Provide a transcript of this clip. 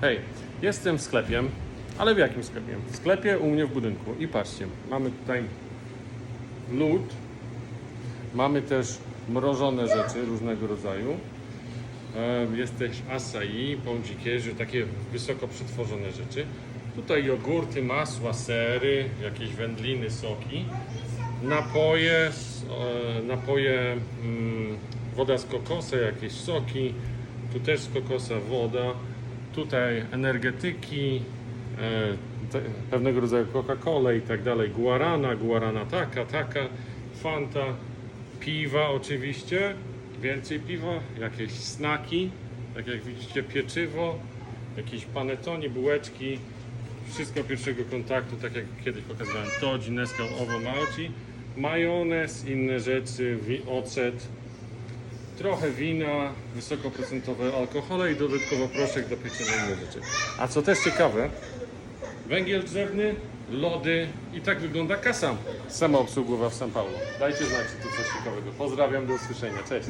Hej, jestem w sklepie, ale w jakim sklepie? W sklepie u mnie w budynku. I patrzcie, mamy tutaj lód, mamy też mrożone rzeczy różnego rodzaju. E, Jest też acai, bądzikierzy, takie wysoko przetworzone rzeczy. Tutaj jogurty, masła, sery, jakieś wędliny, soki. Napoje, e, napoje, mm, woda z kokosa, jakieś soki. Tu też z kokosa woda. Tutaj energetyki, e, te, pewnego rodzaju Coca-Cola i tak dalej. Guarana, guarana taka, taka, Fanta, piwa oczywiście, więcej piwa, jakieś snaki, tak jak widzicie pieczywo, jakieś panetoni, bułeczki, wszystko pierwszego kontaktu, tak jak kiedyś pokazywałem, to, gineska, owo, małci, majonez, inne rzeczy, ocet, trochę wina, wysokoprocentowe alkohole i dodatkowo proszek do pieczenia inne rzeczy. A co też ciekawe, węgiel drzewny, lody i tak wygląda kasa samoobsługowa w São Paulo. Dajcie znać, czy tu coś ciekawego. Pozdrawiam, do usłyszenia. Cześć.